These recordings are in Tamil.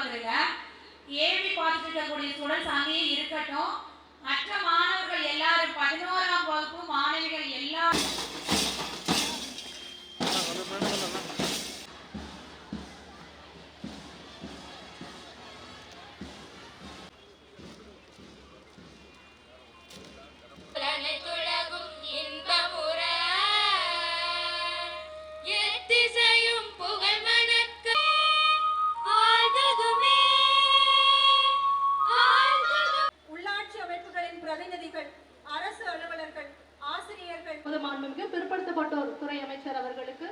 வந்துருங்க ஏவி பார்த்துட்டு இருக்கக்கூடிய ஸ்டூடெண்ட்ஸ் அங்கேயே இருக்கட்டும். மற்ற மாணவர்கள் எல்லாரும் பதினோரு பிற்படுத்தப்பட்டோர் துறை அமைச்சர் அவர்களுக்கு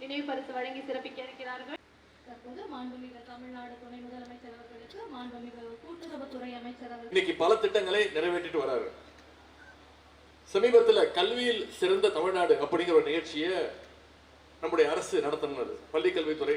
நினைவு பரிசு வழங்கி சிறப்பிக்க இருக்கிறார்கள். தற்போது மாண்புமிகு தமிழ்நாடு துணை முதலமைச்சர் அவர்களுக்கு மாண்புமிகு கூட்டுறவுத்துறை அமைச்சர் அவர்கள் இன்னைக்கு பல திட்டங்களை நிறைவேற்றிட்டு வராரு. சமீபத்துல கல்வியில் சிறந்த தமிழ்நாடு அப்படிங்கிற ஒரு நிகழ்ச்சியை நம்முடைய அரசு நடத்தினது பள்ளிக்கல்வித்துறை.